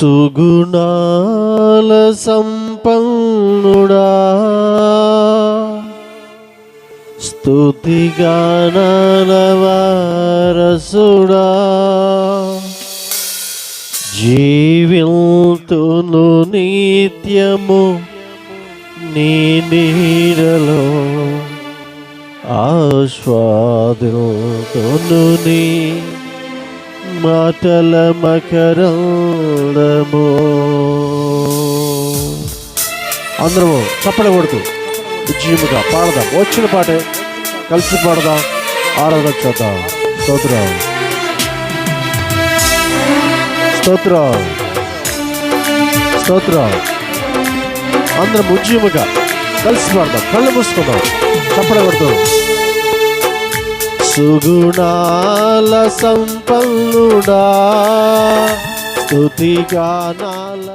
సుగుణాల సంపన్నుడా. స్తుతిగానాల వారసుడా. జీవితును నిత్యము నీ నీడలో ఆస్వాదుతును నీ మాటల మకరందము అందరము చప్పడి కొడుతూ ఉజ్జీముగా పాడదాం. వచ్చిన పాటే కలిసి పాడదాం. ఆరాధన చేద్దాం. స్తోత్రం. స్తోత్రం. స్తోత్రం. అందరం ఉజ్జీముగా కలిసి పాడదాం. కళ్ళు మూసుకుందాం. చప్పడి కొడుతూ సుగుణాల సంపన్నుడా స్తుతిగానాల